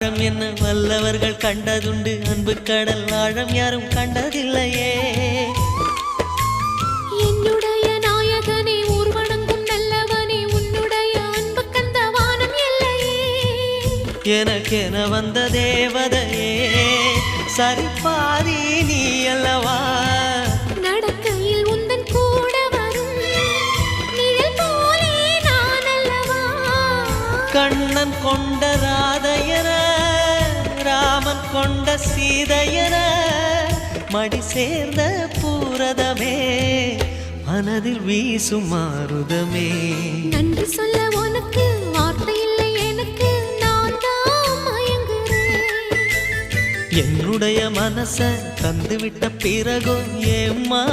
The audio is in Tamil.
ஆழம் என்ன வல்லவர்கள் கண்டதுண்டு? அன்பு கடல் ஆழம் யாரும் கண்டதில்லையே. என்னுடைய நாயகனே ஊர்வணங்கும் நல்லவனே உன்னுடைய அன்பு கந்த வானம் எல்லையே. எனக்கென வந்த தேவதையே சரிபாதி நீ கண்ணன் கொண்ட ராதையர ராமன் கொண்ட சீதையர மடி சேர்ந்த பூரதமே மனதில் வீசும் மாறுதமே நன்றி சொல்ல உனக்கு வார்த்தை இல்லை எனக்கு நான் என்னுடைய மனச தந்துவிட்ட பிறகும் ஏம்மா